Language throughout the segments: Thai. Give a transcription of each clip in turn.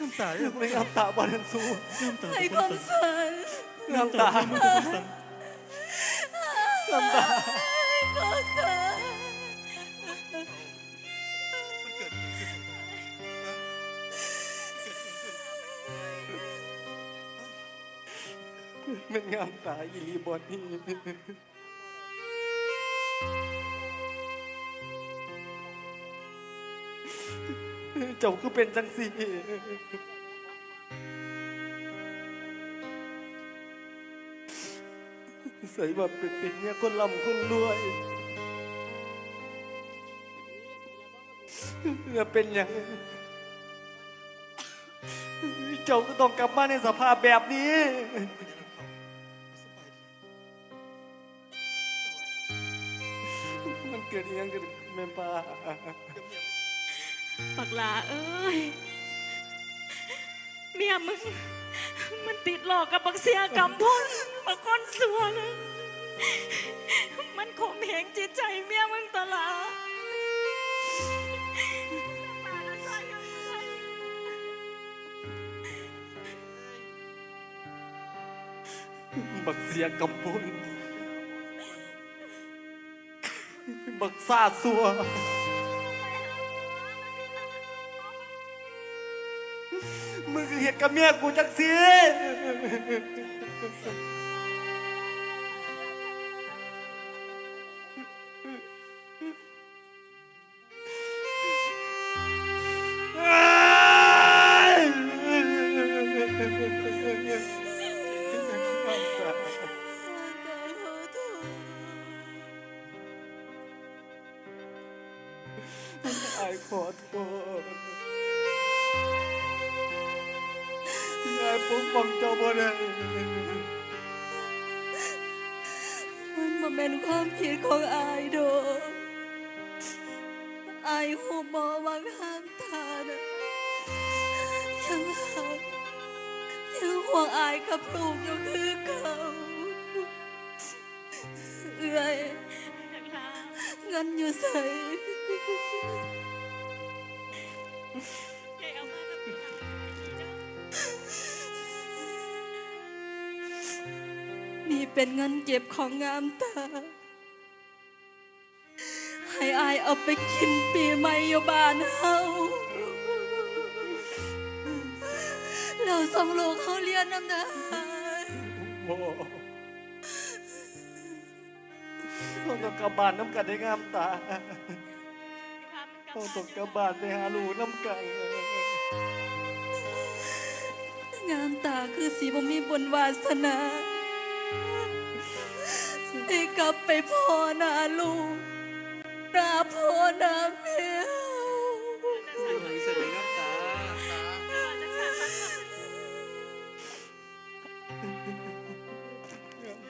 น้ำตาเด้อไม่น้ำตาบอลสู้น้ำตาไอ้ทุกคคนวามสั่นฝันน้ำตามือทุกคนสั่นน้ำตาขอฝันมันเกิดอะไรขึ้นนะเกิดอะไรขึ้นเป็นงามตาอีหลีบอลนี่ เจ้าคือเป็นจังสีใส่แบบเป็นเป็นเนี่ยคนลำคนรวยเนี่ยเป็นอย่างเจ้าก็ต้องกลับมาในสภาพแบบนี้มันเกิดยังกันแม่ป้า ปักลาเอ้ย เมียมึง มันติดหลอกกับบักเสียกำพลบักคนสัวนะมันข่มเหงจิตใจเมียมึงตลอดป่าบักเสียกำปุนบักซาสัว กับเมียกูจังสิ อายหูบอวางห้ามทานยังหักยังห่วงอายกับลูกอยู่คือเก่าเอื้อยเงินอยู่ใส่นี่เป็นเงินเก็บของงามตา ให้อายเอาไปกินปีใหม่อยู่บ้านเฮาเราส่งลูกเขาเรียนน้ำนาบ่เราต้องกลับบ้านน้ำกันได้งามตาเราต้องกลับบ้านไปหาลูกน้ำกัน งามตาคือสีบ่มีบุญวาสนาได้กลับไปพ่อหน้าลูก หน้าพ่อหน้าแม่มีเสน่ห์น้ำตาน้ำ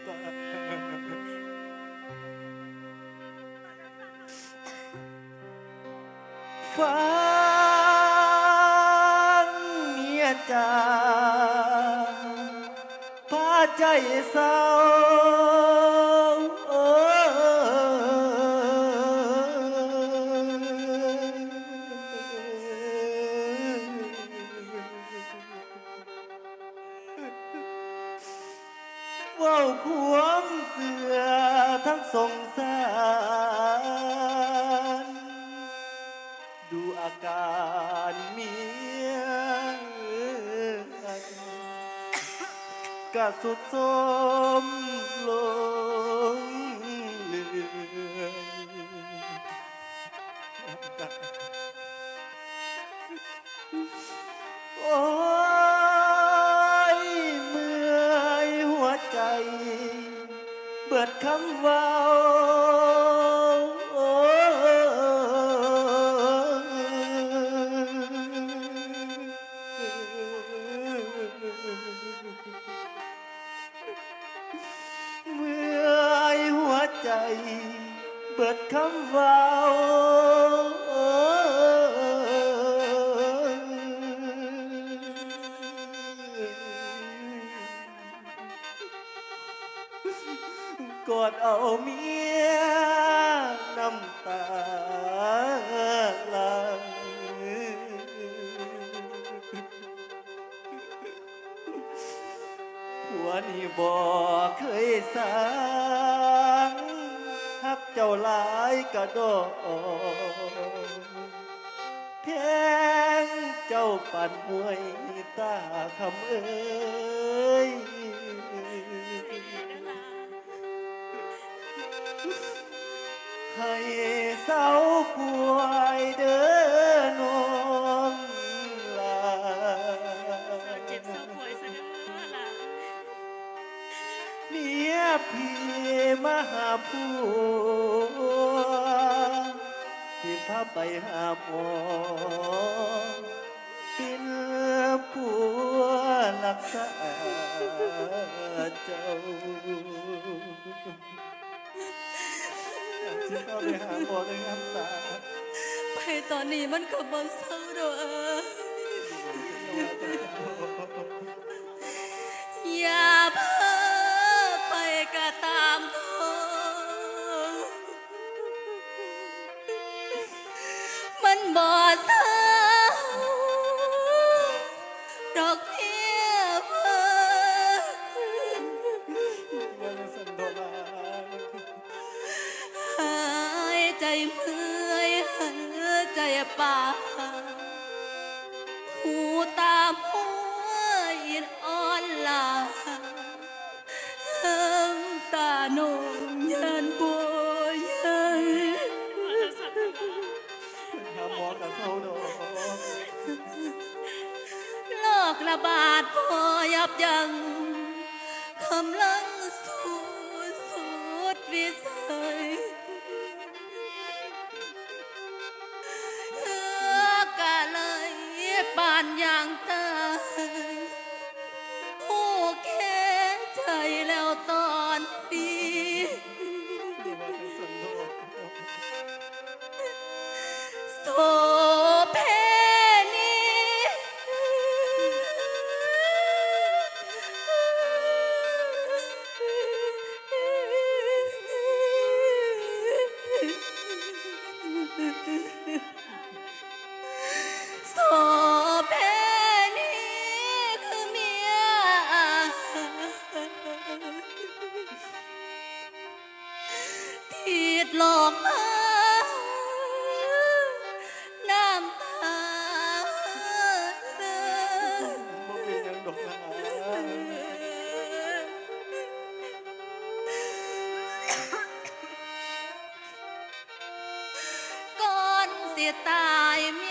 ตาฟังเมียจ๋าพาใจเศร้า กะสุดสมลงเลือโอ้ยเมื่อยหัวใจ เบิดคำว่า กอดเอาเมียน้ำตาไหลผัวนี่บอกเคยสั่งฮักเจ้าหลายกระโดดเพงเจ้าปั่นมวยตาคำเอ้ย ให้เศร้าป่วยเด้อนองลาเจ็บเศร้าป่วยซะเด้อล่ะเมียพี่มาหาผัวที่พาไปหาหมอเป็นผัวรักษาเจ้า สิพาไปหาหมอด้วยน้ำตาไปตอนนี้มันก็บ่เศร้าดอกเอ้ยอย่าพาานอย่างตาย ตายเมี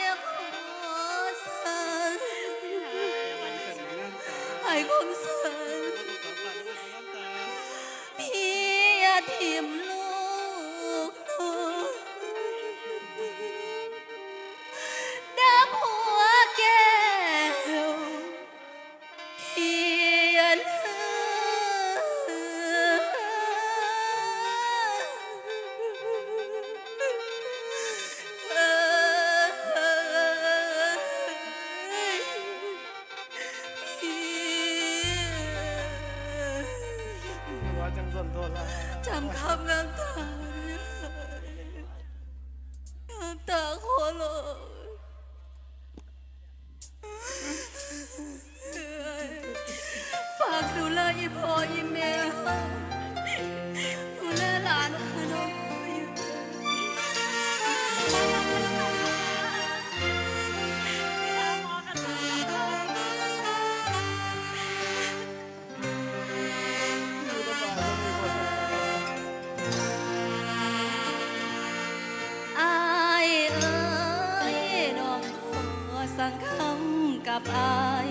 กับอาย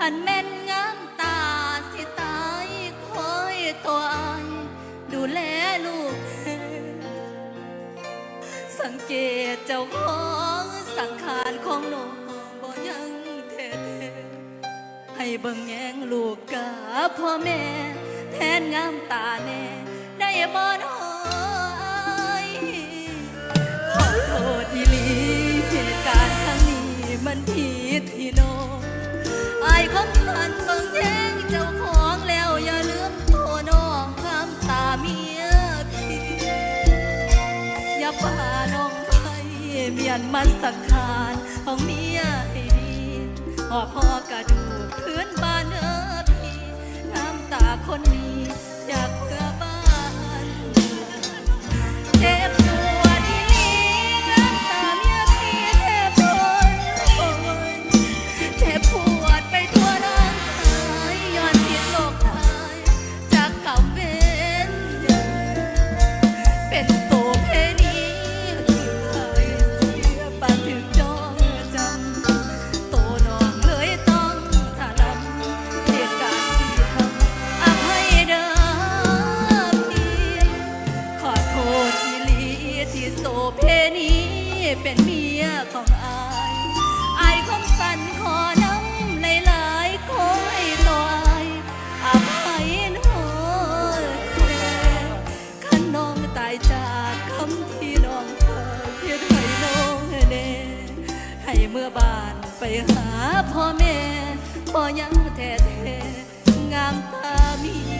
หันแม่นงามตาสิตายคอยตัวอายดูแลลูกสังเกตเจ้าของสังขารของน้องบ่ยังแท้ๆให้เบิ่งแยงลูกกับพ่อแม่ แทนงามตาแน่ได้บ่น้ นที่ที่น้อายของท่านเบิ่งแย่งเจ้าของแล้วอย่าลืมโทน้องคำตาเมียพีอย่าพาน้องไปเมียนมันสังขารของเมียให้ดีหอพ่อกระดูกพื้นบ้านเออพีน้ำตาคนนี้อยากกระบ้า ไปหาพ่อแม่พ่อยังแท้ๆงามตามี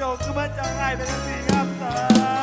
จบก็มาจะงไายไปทันทีครับเตา